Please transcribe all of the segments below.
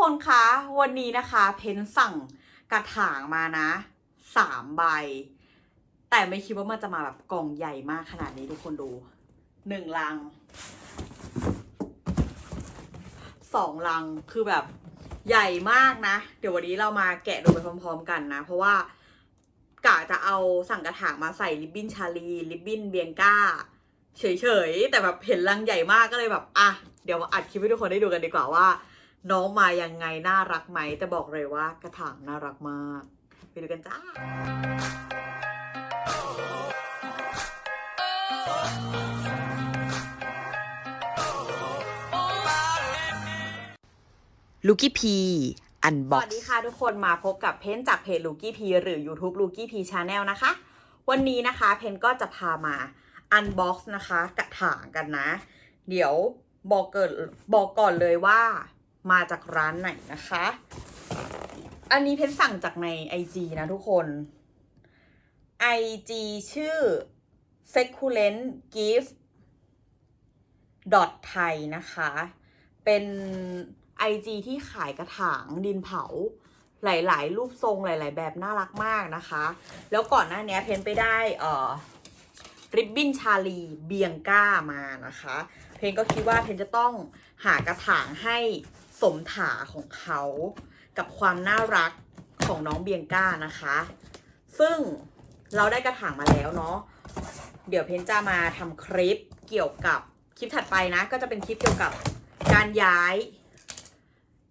คนคะวันนี้นะคะเพนสั่งกระถางมานะสามใบ แต่ไม่คิดว่ามันจะมาแบบกล่องใหญ่มากขนาดนี้ทุกคนดูหนึ่งลังสองลังคือแบบใหญ่มากนะ เดี๋ยววันนี้เรามาแกะดูไปพร้อม ๆ กันนะ เพราะว่ากะจะเอาสั่งกระถางมาใส่ริบบิ้นชาลีริบบิ้นเบียงก้าเฉยๆแต่แบบเห็นลังใหญ่มากก็เลยแบบอะเดี๋ยวมาอัดคลิปให้ทุกคนได้ดูกันดีกว่าว่า น้องมายังไงน่ารักไหมแต่บอกเลยว่ากระถางน่ารักมาก ไปดูกันจ้าลูกี้พีอันสบ็อกวัสดีค่ะทุกคนมาพบกับเพนจากเพจลูกี้พีหรือ YouTube ลูกี้พีชาแนลนะคะ วันนี้นะคะเพนก็จะพามาอันบ็อกซ์นะคะ กระถางกันนะ เดี๋ยวบอกเกิดบอกก่อนเลยว่า มาจากร้านไหนนะคะ อันนี้เพนสั่งจากใน IG นะทุกคน IG ชื่อ seculent gift dot thai นะคะ เป็น IG ที่ขายกระถางดินเผา หลาย ๆ รูปทรงหลาย ๆ แบบน่ารักมากนะคะ แล้วก่อนหน้านี้เพนไปได้เอ่อริบบิ้นชาลีเบียงก้ามานะคะ เพนก็คิดว่าเพนจะต้องหากระถางให้ สมถาของเขากับความน่ารักของน้องเบียงก้านะคะ ซึ่งเราได้กระถางมาแล้วเนาะเดี๋ยวเพนจะมาทำคลิปเกี่ยวกับคลิปถัดไปนะ ก็จะเป็นคลิปเกี่ยวกับการย้าย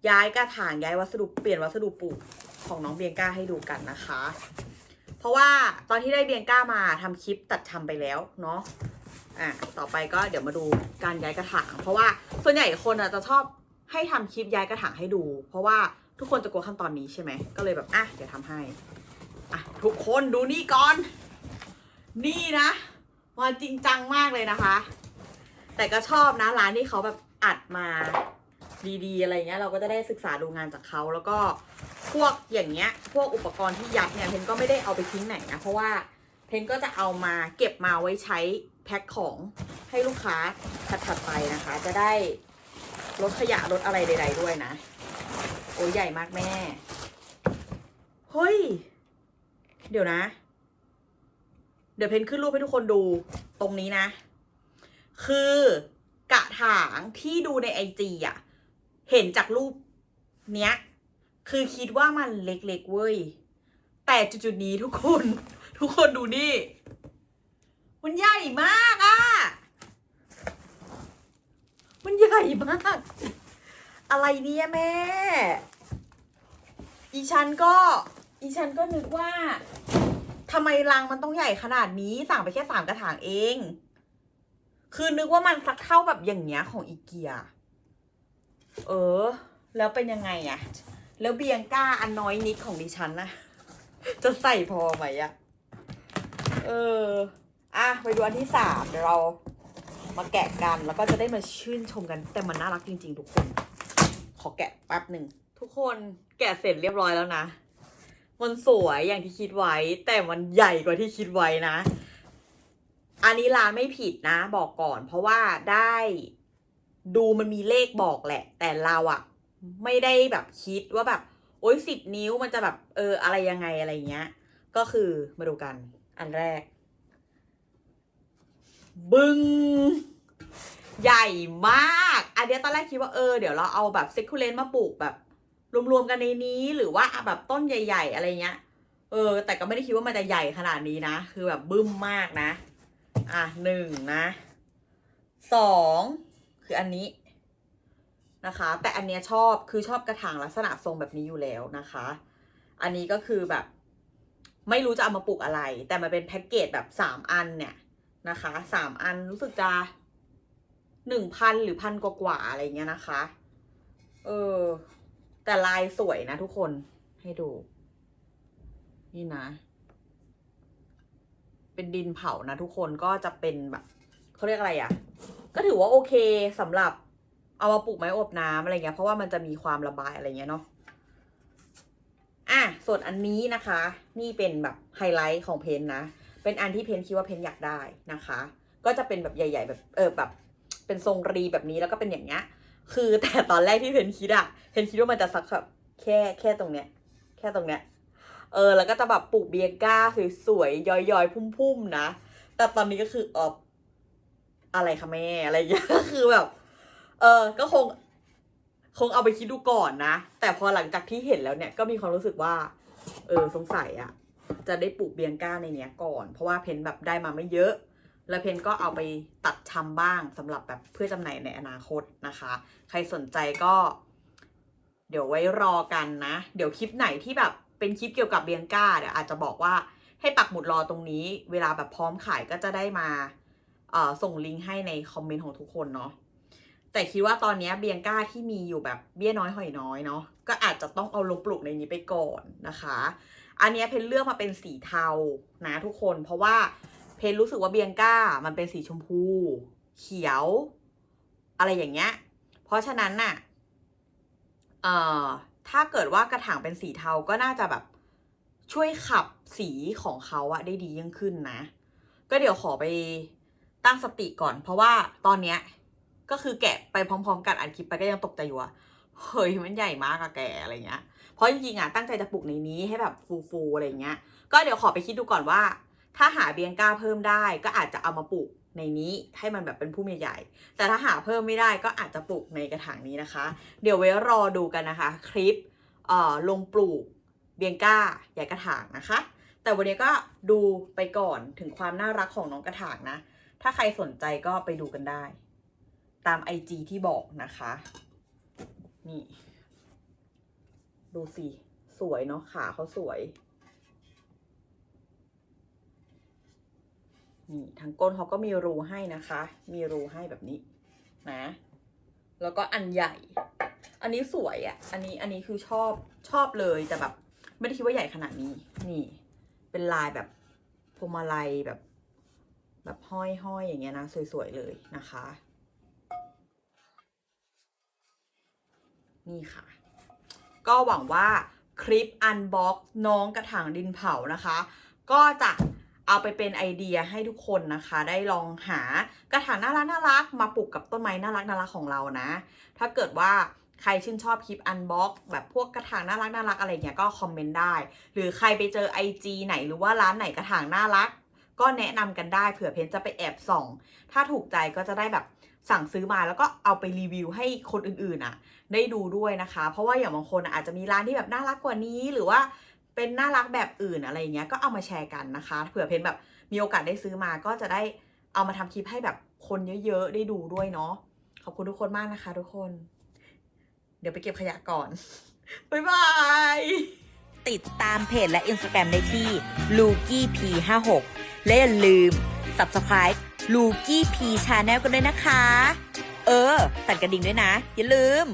ย้ายกระถางย้ายวัสดุเปลี่ยนวัสดุปลูกของน้องเบียงก้าให้ดูกันนะคะ เพราะว่าตอนที่ได้เบียงก้ามาทำคลิปตัดทำไปแล้วเนาะอะต่อไปก็เดี๋ยวมาดูการย้ายกระถาง เพราะว่าส่วนใหญ่คนอะจะชอบ ให้ทำคลิปย้ายกระถางให้ดู เพราะว่าทุกคนจะกลัวขั้นตอนนี้ใช่ไหม ก็เลยแบบอะเดี๋ยวทำให้อะทุกคนดูนี่ก่อน นี่นะมาจริงจังมากเลยนะคะ แต่ก็ชอบนะร้านที่เขาแบบอัดมาดีๆ อะไรเงี้ยเราก็จะได้ศึกษาดูงานจากเขาแล้วก็พวกอย่างเงี้ย พวกอุปกรณ์ที่ยัดเนี่ยเพนก็ไม่ได้เอาไปทิ้งไหนนะเพราะว่าเพนก็จะเอามาเก็บมาไว้ใช้แพ็คของให้ลูกค้าถัดๆไปนะคะ จะได้ ลดขยะลดอะไรใดๆด้วยนะ โอ้ยใหญ่มากแม่ เฮ้ย เดี๋ยวนะ เดี๋ยวเพนขึ้นรูปให้ทุกคนดูตรงนี้นะ คือกระถางที่ดูในไอจีอะ เห็นจากรูปเนี้ย คือคิดว่ามันเล็กๆเว้ย แต่จุดๆนี้ทุกคน ทุกคนดูนี่ มันใหญ่มากอะ มันใหญ่มาก อะไรเนี่ยแม่ อีฉันก็อีฉันก็นึกว่าทำไมรังมันต้องใหญ่ขนาดนี้สั่งไปแค่สามกระถางเอง คือนึกว่ามันสักเท่าแบบอย่างเงี้ยของอีเกีย เออ แล้วเป็นยังไงอะแล้วเบียงก้าอันน้อยนิดของดิฉันนะจะใส่พอไหมอะเออ อะ ไปดูอันที่สามเดี๋ยวเรา มาแกะกัน แล้วก็จะได้มาชื่นชมกัน แต่มันน่ารักจริง ๆ ทุกคน ขอแกะแป๊บหนึ่ง ทุกคนแกะเสร็จเรียบร้อยแล้วนะ มันสวยอย่างที่คิดไว้ แต่มันใหญ่กว่าที่คิดไว้นะ อันนี้ร้านไม่ผิดนะ บอกก่อน เพราะว่าได้ดูมันมีเลขบอกแหละ แต่เราอะไม่ได้แบบคิดว่าแบบ โอ๊ยสิบนิ้วมันจะแบบเอออะไรยังไงอะไรเงี้ย ก็คือมาดูกัน อันแรก บึ้งใหญ่มาก อันเนี้ยตอนแรกคิดว่าเออเดี๋ยวเราเอาแบบเซคูเลนมาปลูกแบบรวมๆกันในนี้หรือว่าแบบต้นใหญ่ ๆ อะไรเงี้ย เออ แต่ก็ไม่ได้คิดว่ามันจะใหญ่ขนาดนี้นะ คือแบบบึ้มมากนะ อะหนึ่งนะสองคืออันนี้นะคะ แต่อันเนี้ยชอบคือชอบกระถางลักษณะทรงแบบนี้อยู่แล้วนะคะ อันนี้ก็คือแบบ ไม่รู้จะเอามาปลูกอะไร แต่มันเป็นแพ็กเกจแบบสามอันเนี่ย นะคะสามอันรู้สึกจะหนึ่งพันหรือพันกว่าๆอะไรเงี้ยนะคะ เออ แต่ลายสวยนะทุกคนให้ดู นี่นะ เป็นดินเผานะทุกคนก็จะเป็นแบบเขาเรียกอะไรอะ่ะ ก็ถือว่าโอเคสำหรับเอามาปลูกไม้อบน้ำอะไรเงี้ย เพราะว่ามันจะมีความระบายอะไรเงี้ยเนาะอะส่วนอันนี้นะคะ นี่เป็นแบบไฮไลท์ของเพนนะ เป็นอันที่เพนคิดว่าเพนอยากได้นะคะ ก็จะเป็นแบบใหญ่ ๆ แบบเออแบบเป็นทรงรีแบบนี้แล้วก็เป็นอย่างเงี้ย คือแต่ตอนแรกที่เพนคิดอะเพนคิดว่ามันจะสักแบบแค่แค่ตรงเนี้ย แค่ตรงเนี้ย เออ แล้วก็จะแบบปลูกเบียก้าสวยๆย้อยๆ พุ่มๆนะ แต่ตอนนี้ก็คือเอออะไรคะแม่อะไรอย่างเงี้ยก็คือแบบ เออก็คงคงเอาไปคิดดูก่อนนะ แต่พอหลังจากที่เห็นแล้วเนี่ยก็มีความรู้สึกว่า เออสงสัยอะ จะได้ปลูกเบียงก้าในเนี้ยก่อน เพราะว่าเพนแบบได้มาไม่เยอะ แล้วเพนก็เอาไปตัดชำบ้างสำหรับแบบเพื่อจำหน่ายในอนาคตนะคะ ใครสนใจก็ เดี๋ยวไว้รอกันนะ เดี๋ยวคลิปไหนที่แบบเป็นคลิปเกี่ยวกับเบียงก้าเดี๋ยวอาจจะบอกว่าให้ปักหมุดรอตรงนี้ เวลาแบบพร้อมขายก็จะได้มาส่งลิงก์ให้ในคอมเมนต์ของทุกคนเนาะแต่คิดว่าตอนนี้เบียงก้าที่มีอยู่แบบเบี้ยน้อยหอยน้อยเนาะก็อาจจะต้องเอาลงปลูกในนี้ไปก่อนนะคะ อันนี้เพนเลือกมาเป็นสีเทานะทุกคน เพราะว่าเพนรู้สึกว่าเบียงก้ามันเป็นสีชมพู เขียว อะไรอย่างเงี้ย เพราะฉะนั้นน่ะ เอ่อ ถ้าเกิดว่ากระถางเป็นสีเทาก็น่าจะแบบช่วยขับสีของเขาอะได้ดียิ่งขึ้นนะ ก็เดี๋ยวขอไปตั้งสติก่อน เพราะว่าตอนเนี้ยก็คือแกะไปพร้อม ๆ กันอัดคลิปไปก็ยังตกใจอยู่ว่าเฮ้ยมันใหญ่มากอะแกอะไรเงี้ย ราะจริงๆอะตั้งใจจะปลูกในนี้ให้แบบฟูๆอะไรเงี้ย ก็เดี๋ยวขอไปคิดดูก่อนว่า ถ้าหาเบียงก้าเพิ่มได้ ก็อาจจะเอามาปลูกในนี้ให้มันแบบเป็นพุ่มใหญ่ๆแต่ถ้าหาเพิ่มไม่ได้ก็อาจจะปลูกในกระถางนี้นะคะ เดี๋ยวไว้รอดูกันนะคะ คลิปเอ่อลงปลูกเบียงก้าใหญ่กระถางนะคะ แต่วันนี้ก็ดูไปก่อนถึงความน่ารักของน้องกระถางนะ ถ้าใครสนใจก็ไปดูกันได้ ตามไอจที่บอกนะคะ นี่ ดูสิ สวยเนาะขาเขาสวย นี่ทางก้นเขาก็มีรูให้นะคะ มีรูให้แบบนี้นะ แล้วก็อันใหญ่ อันนี้สวยอะ่ะ อันนี้อันนี้คือชอบชอบเลยแต่แบบ ไม่ได้คิดว่าใหญ่ขนาดนี้ นี่ เป็นลายแบบพวงมาลัยแบบ แบบห้อยๆอย่างเงี้ยนะ สวยๆเลยนะคะ นี่ค่ะ ก็หวังว่าคลิปอันบ็อกน้องกระถางดินเผานะคะ ก็จะเอาไปเป็นไอเดียให้ทุกคนนะคะ ได้ลองหากระถางน่ารักน่ารักมาปลูกกับต้นไม้น่ารักน่ารักของเรานะ ถ้าเกิดว่าใครชื่นชอบคลิปอันบ็อกแบบพวกกระถางน่ารักน่ารักอะไรเงี้ยก็คอมเมนต์ได้ หรือใครไปเจอ IG ไหนหรือว่าร้านไหนกระถางน่ารัก ก็แนะนำกันได้เผื่อเพนจะไปแอบส่อง ถ้าถูกใจก็จะได้แบบ สั่งซื้อมาแล้วก็เอาไปรีวิวให้คนอื่นๆอะ ได้ดูด้วยนะคะ เพราะว่าอย่างบางคนอาจจะมีร้านที่แบบน่ารักกว่านี้หรือว่าเป็นน่ารักแบบอื่นอะไรอย่างเงี้ยก็เอามาแชร์กันนะคะ เผื่อเพนแบบมีโอกาสได้ซื้อมาก็จะได้เอามาทำคลิปให้แบบคนเยอะๆได้ดูด้วยเนาะขอบคุณทุกคนมากนะคะ ทุกคน เดี๋ยวไปเก็บขยะก่อนบ๊ายบายติดตามเพจและ Instagram ได้ที่ l u k i p 5 6และอย่าลืม Subscribe ลูกี้พีชาแนลกันด้วยนะคะ เออ ตัดกระดิ่งด้วยนะ อย่าลืม